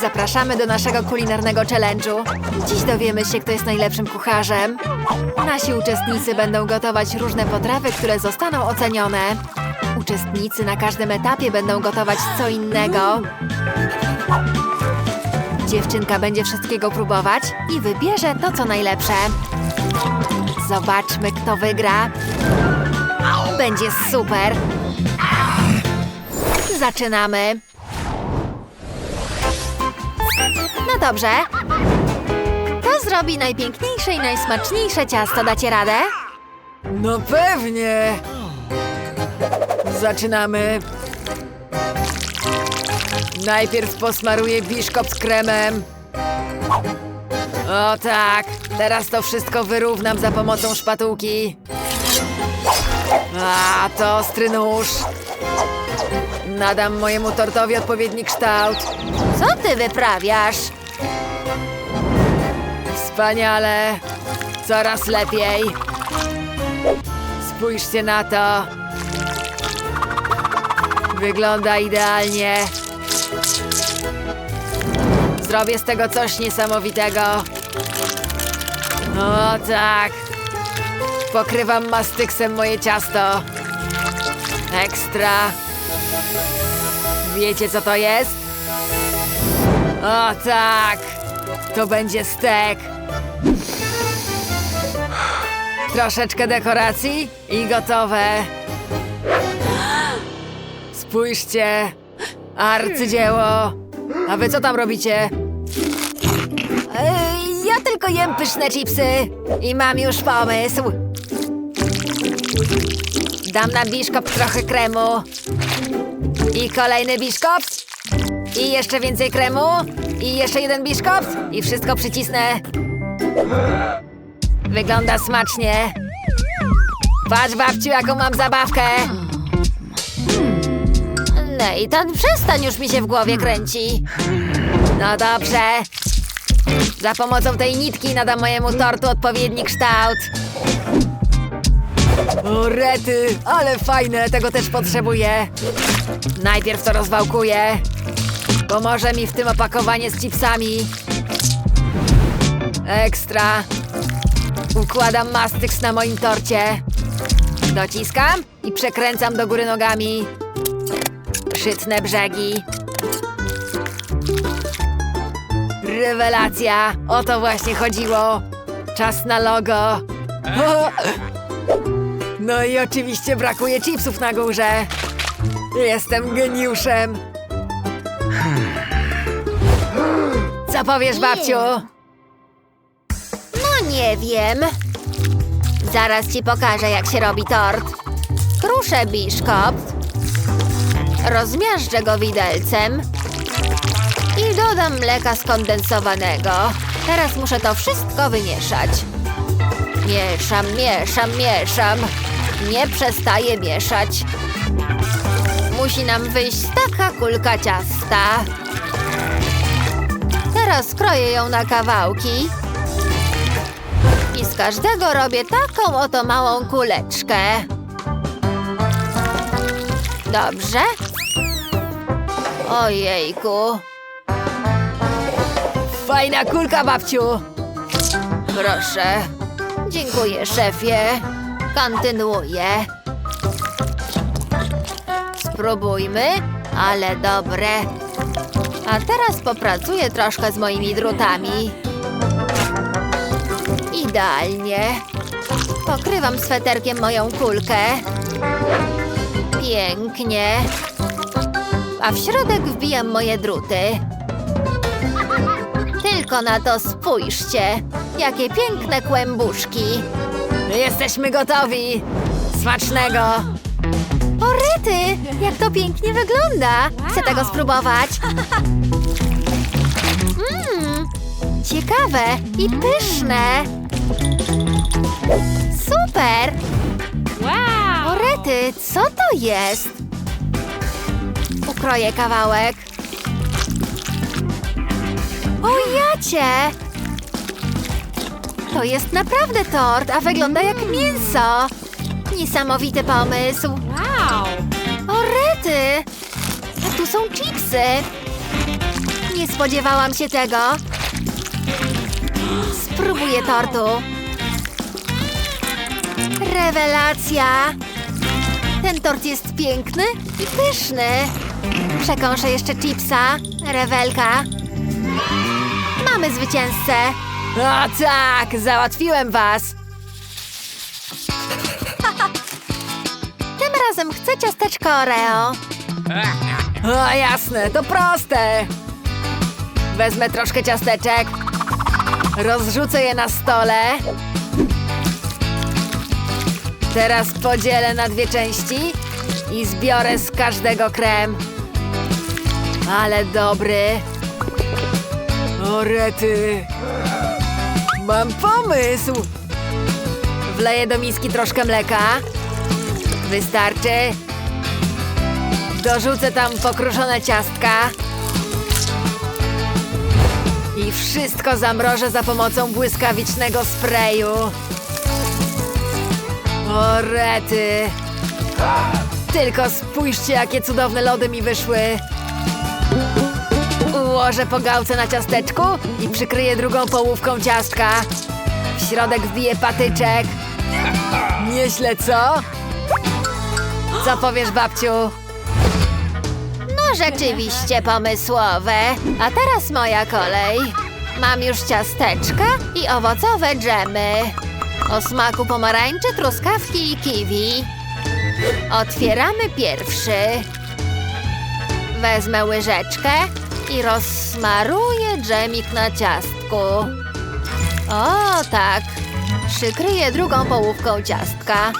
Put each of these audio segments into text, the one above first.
Zapraszamy do naszego kulinarnego challenge'u. Dziś dowiemy się, kto jest najlepszym kucharzem. Nasi uczestnicy będą gotować różne potrawy, które zostaną ocenione. Uczestnicy na każdym etapie będą gotować co innego. Dziewczynka będzie wszystkiego próbować i wybierze to, co najlepsze. Zobaczmy, kto wygra. Będzie super. Zaczynamy. No dobrze. Kto zrobi najpiękniejsze i najsmaczniejsze ciasto? Dacie radę? No pewnie! Zaczynamy. Najpierw posmaruję biszkop z kremem. O tak, teraz to wszystko wyrównam za pomocą szpatułki. A, to ostry nóż. Nadam mojemu tortowi odpowiedni kształt. Co ty wyprawiasz? Wspaniale! Coraz lepiej! Spójrzcie na to! Wygląda idealnie! Zrobię z tego coś niesamowitego! O tak! Pokrywam mastyksem moje ciasto! Ekstra! Wiecie co to jest? O tak! To będzie stek! Troszeczkę dekoracji i gotowe. Spójrzcie, arcydzieło. A wy co tam robicie? Ja tylko jem pyszne chipsy i mam już pomysł. Dam na biszkop trochę kremu. I kolejny biszkop. I jeszcze więcej kremu. I jeszcze jeden biszkop. I wszystko przycisnę. Wygląda smacznie. Patrz babciu, jaką mam zabawkę. Nathan, przestań już mi się w głowie kręci. No dobrze. Za pomocą tej nitki nadam mojemu tortu odpowiedni kształt. O rety, ale fajne, tego też potrzebuję. Najpierw to rozwałkuję. Pomoże mi w tym opakowanie z chipsami. Ekstra. Układam mastyks na moim torcie. Dociskam i przekręcam do góry nogami. Przytnę brzegi. Rewelacja! O to właśnie chodziło. Czas na logo. No i oczywiście brakuje chipsów na górze. Jestem geniuszem. Co powiesz, babciu? No nie wiem. Zaraz ci pokażę, jak się robi tort. Kruszę biszkopt. Rozmiażdżę go widelcem. I dodam mleka skondensowanego. Teraz muszę to wszystko wymieszać. Mieszam, mieszam, mieszam. Nie przestaję mieszać. Musi nam wyjść taka kulka ciasta. Teraz kroję ją na kawałki. I z każdego robię taką oto małą kuleczkę. Dobrze? Ojejku. Fajna kulka, babciu. Proszę. Dziękuję, szefie. Kontynuuję. Spróbujmy, ale dobre. A teraz popracuję troszkę z moimi drutami. Idealnie. Pokrywam sweterkiem moją kulkę. Pięknie. A w środek wbijam moje druty. Tylko na to spójrzcie. Jakie piękne kłębuszki. Jesteśmy gotowi. Smacznego. O rety, jak to pięknie wygląda. Chcę tego spróbować. Mmm, ciekawe i pyszne. Super. O rety, co to jest? Ukroję kawałek. O jacie! To jest naprawdę tort, a wygląda jak mięso. Niesamowity pomysł. Wow! O rety! A tu są chipsy. Nie spodziewałam się tego. Spróbuję tortu. Rewelacja! Ten tort jest piękny i pyszny. Przekąszę jeszcze chipsa. Rewelka. Mamy zwycięzcę. A tak, załatwiłem was. Tym razem chcę ciasteczko Oreo. O, jasne, to proste. Wezmę troszkę ciasteczek. Rozrzucę je na stole. Teraz podzielę na dwie części i zbiorę z każdego krem. Ale dobry. O rety. Mam pomysł. Wleję do miski troszkę mleka. Wystarczy. Dorzucę tam pokruszone ciastka. I wszystko zamrożę za pomocą błyskawicznego sprayu. O rety! Tylko spójrzcie, jakie cudowne lody mi wyszły. Ułożę po gałce na ciasteczku i przykryję drugą połówką ciastka. W środek wbiję patyczek. Nieźle, co? Co powiesz, babciu? No rzeczywiście pomysłowe. A teraz moja kolej. Mam już ciasteczka i owocowe dżemy. O smaku pomarańczy, truskawki i kiwi. Otwieramy pierwszy. Wezmę łyżeczkę i rozsmaruję dżemik na ciastku. O tak. Przykryję drugą połówką ciastka.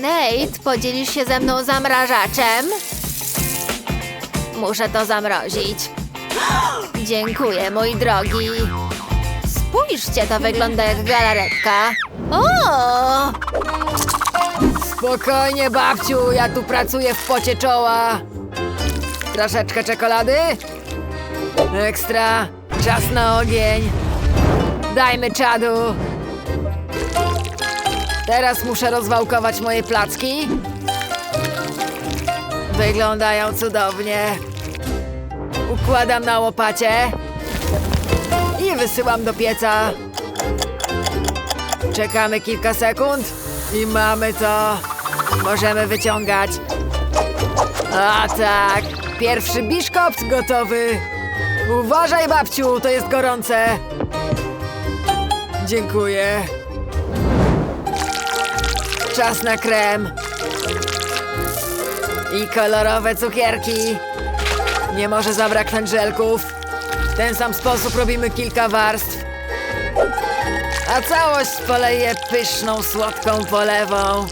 Nate, podzielisz się ze mną zamrażaczem? Muszę to zamrozić. Dziękuję, mój drogi. Spójrzcie, to wygląda jak galaretka. O! Spokojnie, babciu, ja tu pracuję w pocie czoła. Troszeczkę czekolady? Ekstra, czas na ogień. Dajmy czadu. Teraz muszę rozwałkować moje placki. Wyglądają cudownie. Układam na łopacie i wysyłam do pieca. Czekamy kilka sekund i mamy to. Możemy wyciągać. A tak, pierwszy biszkopt gotowy. Uważaj, babciu, to jest gorące. Dziękuję. Czas na krem. I kolorowe cukierki. Nie może zabraknąć żelków. W ten sam sposób robimy kilka warstw. A całość poleję pyszną, słodką polewą.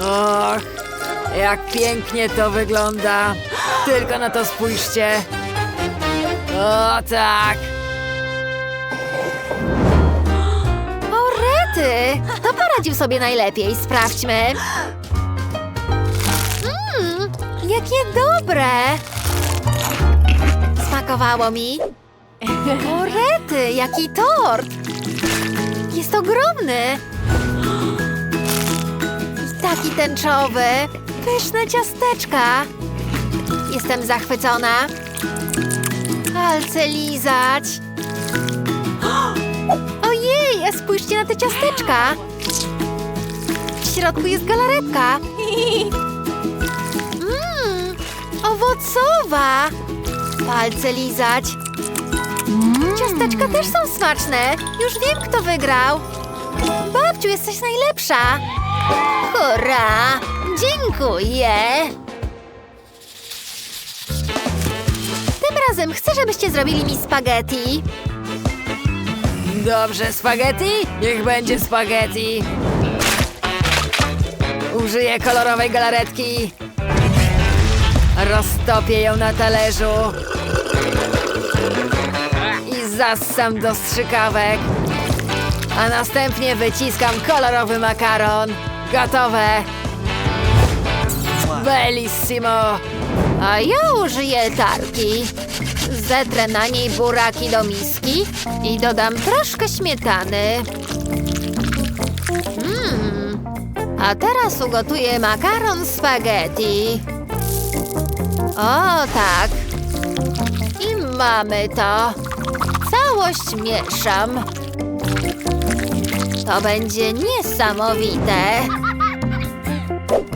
Och, jak pięknie to wygląda. Tylko na to spójrzcie. O tak. O, rety! Kto poradził sobie najlepiej? Sprawdźmy. Mmm, jakie dobre! Smakowało mi. O, rety, jaki tort! Jest ogromny! I taki tęczowy. Pyszne ciasteczka. Jestem zachwycona. Palce lizać. Ojej, a spójrzcie na te ciasteczka. W środku jest galaretka. Mmm, owocowa. Palce lizać. Ciasteczka też są smaczne. Już wiem, kto wygrał. Babciu, jesteś najlepsza. Hurra! Dziękuję. Tym razem chcę, żebyście zrobili mi spaghetti. Dobrze, spaghetti? Niech będzie spaghetti. Użyję kolorowej galaretki. Roztopię ją na talerzu. I zassam do strzykawek. A następnie wyciskam kolorowy makaron. Gotowe. Bellissimo. A ja użyję tarki. Zetrę na niej buraki do miski i dodam troszkę śmietany. Mmm. A teraz ugotuję makaron spaghetti. O tak, Mamy to. Całość mieszam. To będzie niesamowite.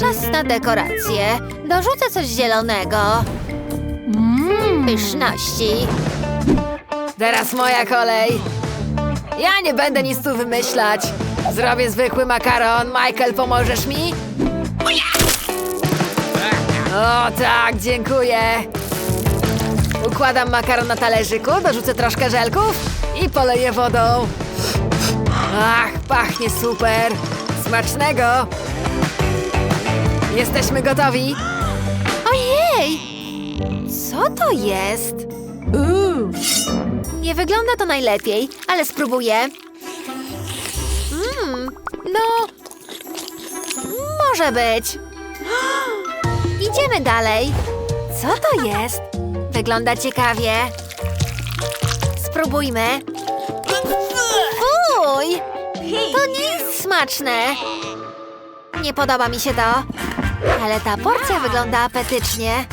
Czas na dekorację. Dorzucę coś zielonego. Pyszności. Teraz moja kolej. Ja nie będę nic tu wymyślać. Zrobię zwykły makaron. Michael, pomożesz mi? O tak, dziękuję. Układam makaron na talerzyku, dorzucę troszkę żelków i poleję wodą. Ach, pachnie super. Smacznego. Jesteśmy gotowi. Ojej! Co to jest? Uuu. Nie wygląda to najlepiej, ale spróbuję. Mmm, no. Może być. Idziemy dalej. Co to jest? Wygląda ciekawie. Spróbujmy. Fuj! To nie jest smaczne. Nie podoba mi się to. Ale ta porcja wygląda apetycznie.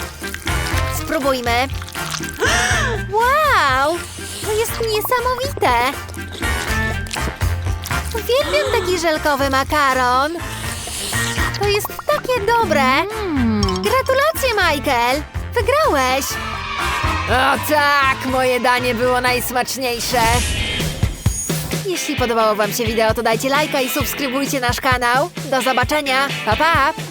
Spróbujmy. Wow! To jest niesamowite! Uwielbiam taki żelkowy makaron. To jest takie dobre. Gratulacje, Michael! Wygrałeś! O tak, moje danie było najsmaczniejsze. Jeśli podobało Wam się wideo, to dajcie lajka i subskrybujcie nasz kanał. Do zobaczenia! Pa, pa!